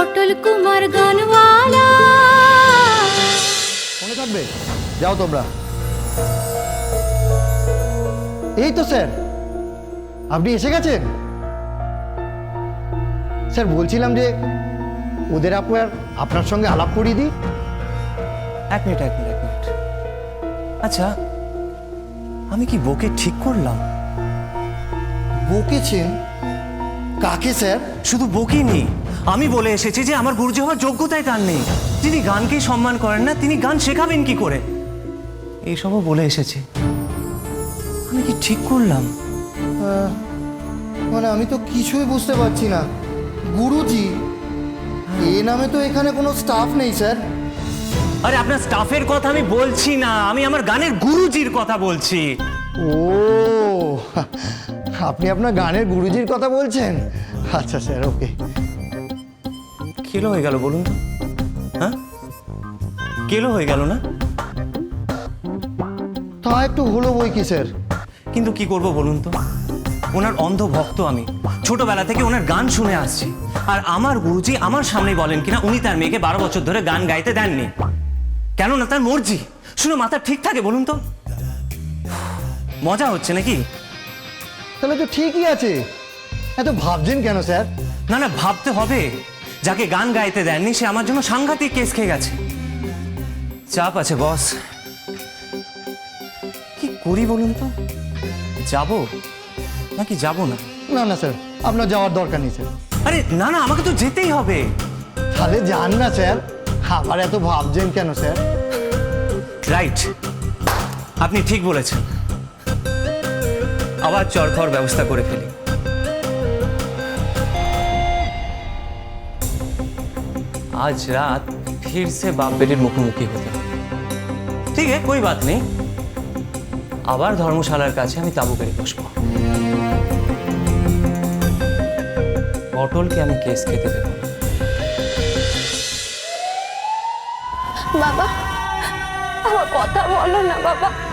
পটল কুমার গানওয়ালা। মনে থাকবে? যাও তোমরা। এই তো স্যার। আপনি এসে গেছেন? স্যার বলছিলাম যে ওদের আপনার আপনার সঙ্গে আলাপ করিয়ে দিই। এক মিনিট এক মিনিট এক মিনিট। আচ্ছা আমি কি বকে ঠিক করলাম? বকেছেন কাকে স্যার? শুধু বকিনি আমি বলে এসেছি যে আমার গুরুজি হওয়ার যোগ্যতাই তার নেই। যিনি গানকেই সম্মান করেন না তিনি গান শেখাবেন কি করে? এইসবও বলে এসেছি। আমি কি ঠিক করলাম? মানে আমি তো কিছুই বুঝতে পারছি না। গুরুজি এ নামে তো এখানে কোনো স্টাফ নেই স্যার। আরে আপনার স্টাফের কথা আমি বলছি না। আমি আমার গানের গুরুজির কথা বলছি। ও আপনি আপনার গানের গুরুজির কথা বলছেন? আচ্ছা স্যার ওকে। কেলো হয়ে গেল বলুন তো? হ্যাঁ? কেলো হয়ে গেল না? তা একটু হলো বই কি স্যার? কিন্তু কি করব বলুন তো? ওনার অন্ধ ভক্ত আমি। ছোটবেলা থেকে ওনার গান শুনে আসছি। আর আমার গুরুজি আমার সামনে বলেন কিনা উনি তার মেয়েকে বারো বছর ধরে গান গাইতে দেননি। কেননা তার মর্জি। শুনে মাথা ঠিক থাকে বলুন তো? মজা হচ্ছে নাকি? তাহলে তো ঠিকই আছে। এত ভাবছেন কেন স্যার? না না ভাবতে হবে। যাকে গান গাইতে দেননি সে আমার জন্য সাংঘাতিক কেস খেয়ে গেছে। চাপ আছে বস। কি করি বলুন তো? যাব? নাকি যাব না? না না স্যার আপনার যাওয়ার দরকার নেই স্যার। আরে না না আমাকে তো যেতেই হবে। তাহলে যান না স্যার। আবার এত ভাবছেন কেন স্যার? রাইট। আপনি ঠিক বলেছেন। আবার চর খাওয়ার ব্যবস্থা করে ফেলি আজ রাত फिर से বাপ বেটির মুখোমুখি হতে হবে। ঠিক আছে कोई बात নেই আবার ধর্মশালার কাছে আমি তাবু পেরে বসবো পটলকে আমি কেস খেতে দেবো না। বাবা আমার কথা বলো না বাবা কেন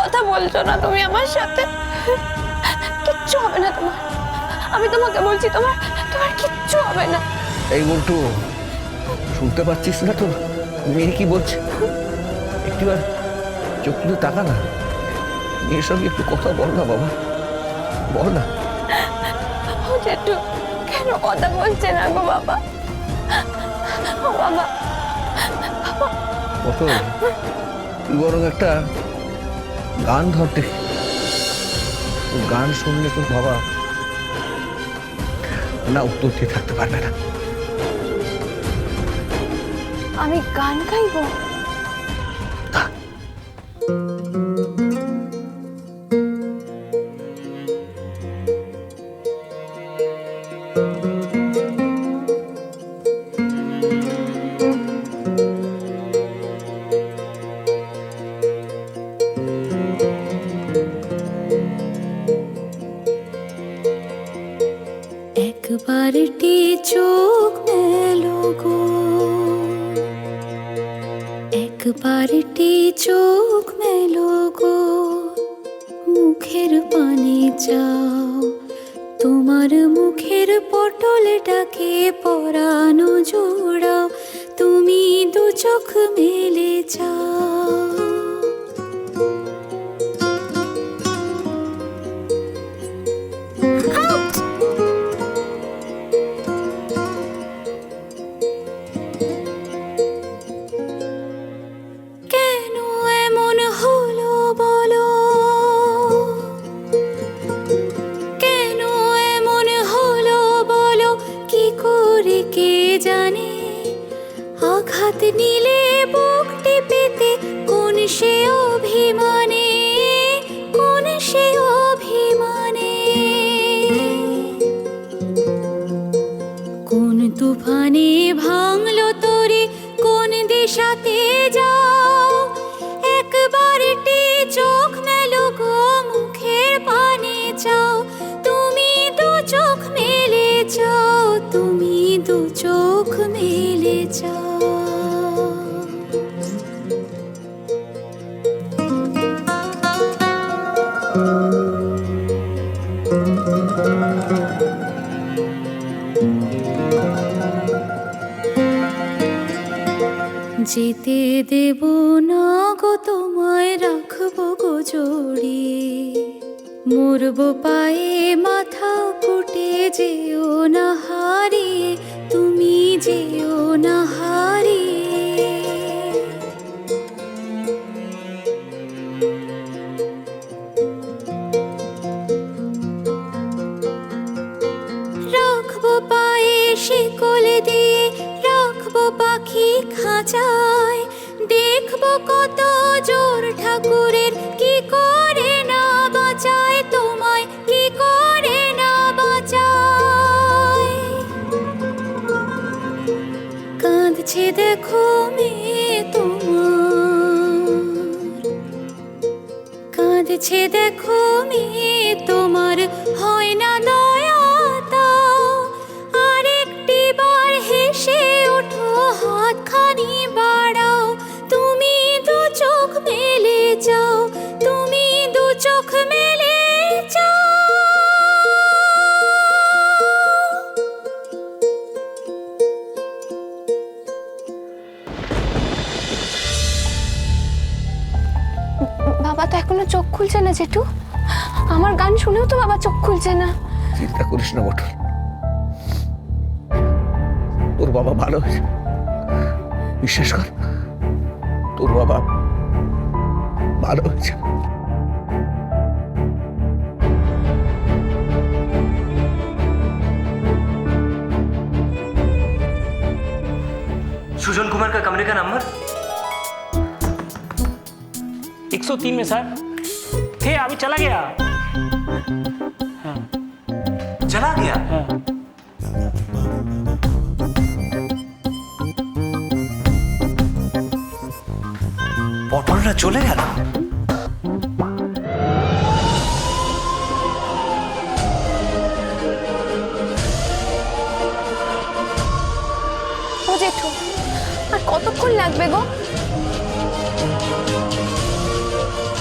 কথা বলছো না তুমি আমার সাথে? কিচ্ছু হবে না তোমার। আমি তোমাকে বলছি তোমার তোমার কিচ্ছু হবে না। এই বল্টু শুনতে পাচ্ছিস না তো? মেয়ে কি বলছে? একটিবার চোখ তুলে তাকা না। মেয়ের সঙ্গে একটু কথা বল না বাবা। বল না। ও জেঠু কেন কথা বলছে না গো বাবা? ও বাবা। তুই বরং একটা গান ধরতে। গান শুনলে তো বাবা না উত্তর দিয়ে থাকতে পারবে না। আমি গান গাইবো? একবারটি চোখ মেলো গো। একবারটি চোখ মেলো গো। মুখের পানে চাও, তোমার মুখের পটলটাকে পরানো জোড়াও, তুমি দু চোখ মেলে চাও। তুফানে ভাঙলো তোরে, কোন দিশাতে যাও? একবারটি চোখ মেলো গো, মুখের পানে যাও তুমি দু চোখ মেলে যাও তুমি দু চোখ মেলে চাও। যেতে দেব না গো তোমায়, রাখব গো জড়িয়ে মরব পায়ে মাথা কুটে যেও না হারিয়ে তুমি যেও না হারিয়ে খাঁচায় দেখব কত জোর ঠাকুরের কি করে না বাঁচায়। তোমায় কি করে না বাঁচায়। কাঁদছে দেখো মেয়ে তোমার। কাঁদছে দেখো মেয়ে তোমার। হয় না এখনো চোখ খুলছে না জেঠু আমার গান শুনেও তো বাবা চোখ খুলছে না চিন্তা করিস না বটল তোর বাবা ভালো হয়েছে বিশ্বাস কর তোর বাবা ভালো হয়েছে सुजन कुमार का कमरे का नंबर 103 में सर थे अभी चला गया चला गया हाँ পটলটা চলে গেল ও জেঠু আর কতক্ষণ লাগবে গো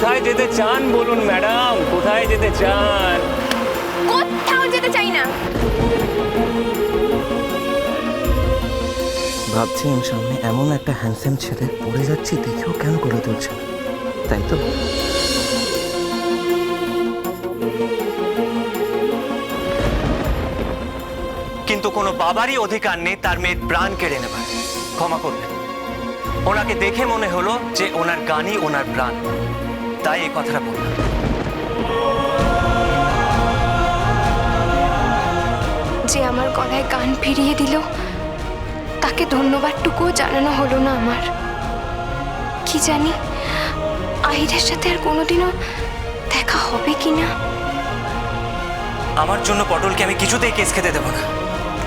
কোথায় যেতে চান বলুন ম্যাডাম? কোথায় যেতে চান? কোথাও যেতে চাই না। ভাবছি আমি সামনে এমন একটা হ্যান্ডসাম ছেলে পড়ে যাচ্ছি দেখেও কেন করে তুলছে তাই তো? কিন্তু কোনো বাবারই অধিকার নেই তার মেয়ের প্রাণ কেড়ে নেবার। ক্ষমা করবেন। ওনাকে দেখে মনে হলো যে ওনার গানই ওনার প্রাণ। তাই এই কথাটা বললাম। যে আমার গলায় গান ফিরিয়ে দিল তাকে ধন্যবাদটুকুও জানানো হলো না আমার। কি জানি আহিরের সাথে আর কোনোদিনও দেখা হবে কি না? আমার জন্য পটলকে আমি কিছুতেই কেস খেতে দেবো না।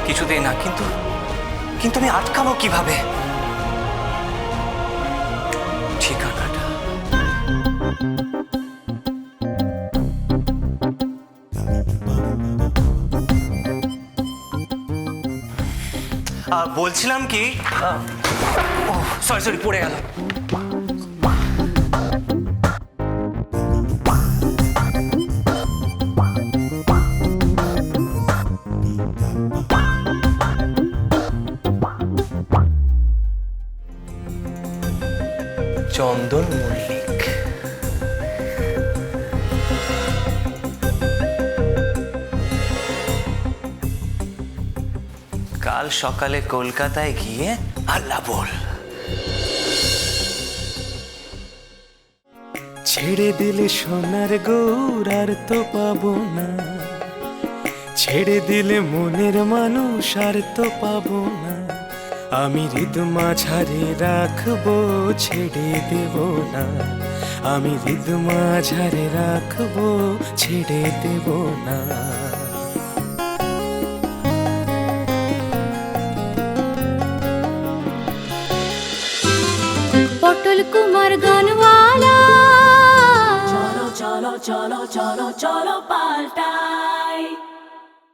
কিছুতেই না কিন্তু কিন্তু আমি আটকাবো কীভাবে? ঠিকানাটা বলছিলাম কি? সরি সরি পড়ে গেল। চন্দন মল্লিক। সকালে কলকাতায় গিয়ে আল্লাহ বল। ছেড়ে দিলে সোনার গৌর আর তো পাবো না। ছেড়ে দিলে মনের মানুষ আর তো পাবো না। আমি হৃদ মাঝারে রাখব, ছেড়ে দেব না। আমি হৃদ মাঝারে রাখব, ছেড়ে দেব না। রাতুল কুমার গানওয়ালা চলো চলো চলো চলো চলো পাল্টা